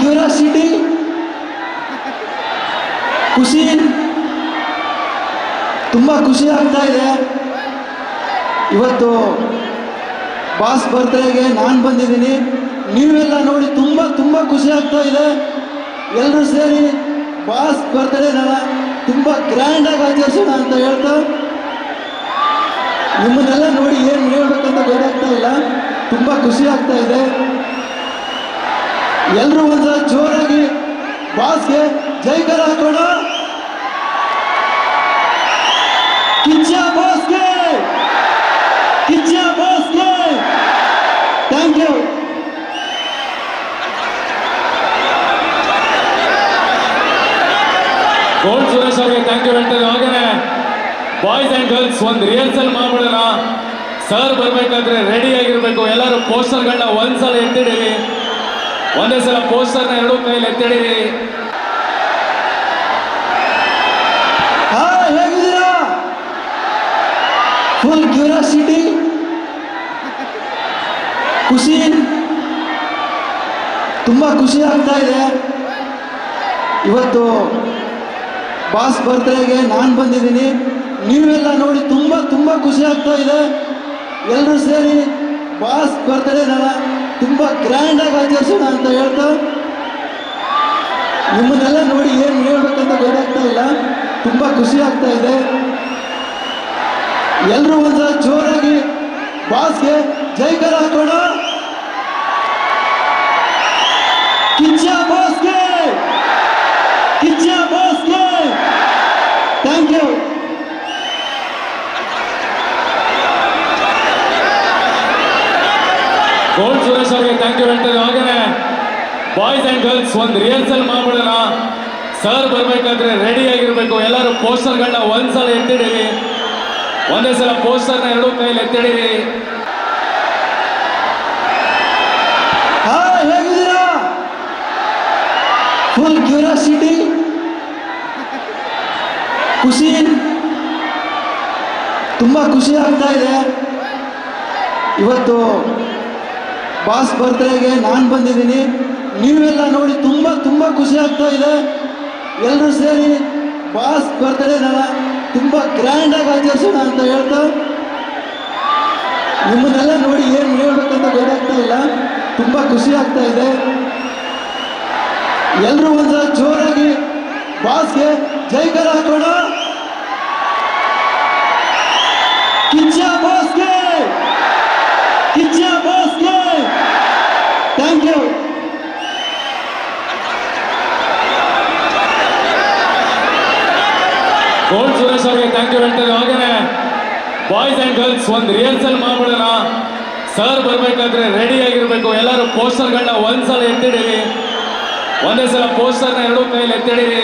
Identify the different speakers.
Speaker 1: Curiosity ಖುಷಿ ತುಂಬ ಖುಷಿ ಆಗ್ತಾ ಇದೆ. ಇವತ್ತು ಬಾಸ್ ಬರ್ತ್ಡೇಗೆ ನಾನು ಬಂದಿದ್ದೀನಿ. ನೀವೆಲ್ಲ ನೋಡಿ ತುಂಬ ತುಂಬ ಖುಷಿ ಆಗ್ತಾ ಇದೆ. ಎಲ್ಲರೂ ಸೇರಿ ಬಾಸ್ ಬರ್ತ್ಡೇನ ತುಂಬ ಗ್ರ್ಯಾಂಡಾಗಿ ಆಚರಿಸೋಣ ಅಂತ ಹೇಳ್ತಾ. ನಿಮ್ಮನ್ನೆಲ್ಲ ನೋಡಿ ಏನು ಹೇಳ್ಬೇಕಂತ ಗೊತ್ತಾಗ್ತಾ ಇಲ್ಲ. ತುಂಬ ಖುಷಿ ಆಗ್ತಾ ಇದೆ. ಎಲ್ಲರೂ ಒಂದ್ಸಲ ಜೋರಾಗಿ ಬಾಸ್ಗೆ ಜೈಕರ ಹಾಕೋಣ. ಕಿಚ್ಚ ಬಾಸ್ಗೆ. ಕಿಚ್ಚ ಬಾಸ್ಗೆ. ಥ್ಯಾಂಕ್ ಯು
Speaker 2: ಗೋಲ್ ಸುರೇಶ್ ಅವರಿಗೆ ಥ್ಯಾಂಕ್ ಯು ಹೇಳ್ತೇವೆ ಹಾಗೇನೆ ಬಾಯ್ಸ್ ಅಂಡ್ ಗರ್ಲ್ಸ್ ಒಂದು ರಿಹರ್ಸಲ್ ಮಾಡ್ಬಿಡೋಣ. ಸರ್ ಬರ್ಬೇಕಾದ್ರೆ ರೆಡಿ ಆಗಿರ್ಬೇಕು. ಎಲ್ಲರೂ ಪೋಸ್ಟರ್ಗಳನ್ನ ಒಂದ್ಸಲ ಎತ್ತಿಡಿರಿ ಒಂದೇ ಸಲ ಪೋಸ್ಟರ್ನ ಎರಡು ಕೈಯಲ್ಲಿ ಎತ್ತಿಡಿರಿ
Speaker 1: ಹೇಗಿದ್ದೀರಾ? ಫುಲ್ ಕ್ಯೂರಿಯಾಸಿಟಿ ಖುಷಿ. ತುಂಬ ಖುಷಿ ಆಗ್ತಾ ಇದೆ. ಇವತ್ತು ಬಾಸ್ ಬರ್ತ್ಡೇಗೆ ನಾನು ಬಂದಿದ್ದೀನಿ. ನೀವೆಲ್ಲ ನೋಡಿ ತುಂಬ ತುಂಬ ಖುಷಿ ಆಗ್ತಾ ಇದೆ. ಎಲ್ಲರೂ ಸೇರಿ ಬಾಸ್ ಬರ್ತ್ಡೇನ ತುಂಬ ಗ್ರ್ಯಾಂಡಾಗಿ ಆಚರಿಸೋಣ ಅಂತ ಹೇಳ್ತಾ, ನಿಮ್ಮನ್ನೆಲ್ಲ ನೋಡಿ ಏನು ಹೇಳ್ಬೇಕಂತ ಗೊತ್ತಾಗ್ತಾ ಇಲ್ಲ. ತುಂಬ ಖುಷಿ ಆಗ್ತಾ ಇದೆ. ಎಲ್ಲರೂ ಒಂದ್ಸಲ ಜೋರಾಗಿ ಬಾಸ್ಗೆ ಜೈಕರ ಹಾಕೋಣ ಕಿಚ್ಚ ಬಾಸ್ಗೆ ಕಿಚ್ಚ ಬಾಸ್ಗೆ ಥ್ಯಾಂಕ್ ಯು
Speaker 2: ಗೋಲ್ಡ್ ಸುರೇಶ್ ಅವರಿಗೆ ಥ್ಯಾಂಕ್ ಯು ಹೇಳ್ತೇವೆ ಹಾಗೇನೆ ಬಾಯ್ಸ್ ಆ್ಯಂಡ್ ಗರ್ಲ್ಸ್ ಒಂದು ರಿಹರ್ಸಲ್ ಮಾಡ್ಬಿಡೋಣ. ಸರ್ ಬರಬೇಕಾದ್ರೆ ರೆಡಿ ಆಗಿರಬೇಕು. ಎಲ್ಲರೂ ಪೋಸ್ಟರ್ಗಳನ್ನ ಒಂದ್ಸಲ ಎತ್ತಿಡಿರಿ. ಒಂದೇ ಸಲ ಪೋಸ್ಟರ್ನ ಎರಡೂ ಕೈಯಲ್ಲಿ ಎತ್ತಿಡಿರಿ.
Speaker 1: ಫುಲ್ ಕ್ಯೂರಿಯಾಸಿಟಿ ಖುಷಿ? ತುಂಬ ಖುಷಿ ಆಗ್ತಾ ಇದೆ. ಇವತ್ತು ಬಾಸ್ ಬರ್ತ್ಡೇಗೆ ನಾನು ಬಂದಿದ್ದೀನಿ. ನೀವೆಲ್ಲ ನೋಡಿ ತುಂಬ ತುಂಬ ಖುಷಿ ಆಗ್ತಾ ಇದೆ. ಎಲ್ಲರೂ ಸೇರಿ ಬಾಸ್ ಬರ್ತ್ಡೇನ ತುಂಬ ಗ್ರ್ಯಾಂಡಾಗಿ ಆಚರಿಸೋಣ ಅಂತ ಹೇಳ್ತಾ, ನಿಮ್ಮನ್ನೆಲ್ಲ ನೋಡಿ ಏನು ಹೇಳ್ಬೇಕಂತ ಗೊತ್ತಾಗ್ತಾ ಇಲ್ಲ. ತುಂಬ ಖುಷಿ ಆಗ್ತಾ ಇದೆ. ಎಲ್ಲರೂ ಒಂದ್ಸಲ ಜೋರಾಗಿ ಬಾಸ್ಗೆ ಜೈಕರ ಹಾಕೋಣ. ಕಿಚ್ಚ ಬಾಸ್ಗೆ! ಕಿಚ್ಚ ಬಾಸ್ಗೆ ಥ್ಯಾಂಕ್ ಯು
Speaker 2: ಗೋಲ್ಡ್ ಸುರೇಶ್ ಅವರಿಗೆ ಥ್ಯಾಂಕ್ ಯು ಹೇಳ್ತೇವೆ ಹಾಗೇನೆ ಬಾಯ್ಸ್ ಅಂಡ್ ಗರ್ಲ್ಸ್ ಒಂದು ರಿಹರ್ಸಲ್ ಮಾಡ್ಬಿಡೋಣ. ಸರ್ ಬರಬೇಕಾದ್ರೆ ರೆಡಿ ಆಗಿರ್ಬೇಕು. ಎಲ್ಲರೂ ಪೋಸ್ಟರ್ಗಳನ್ನ ಒಂದ್ಸಲ ಎತ್ತಿಡಿರಿ. ಒಂದೇ ಸಲ ಪೋಸ್ಟರ್ನ ಎರಡು ಕೈಯಲ್ಲಿ ಎತ್ತಿಡಿರಿ.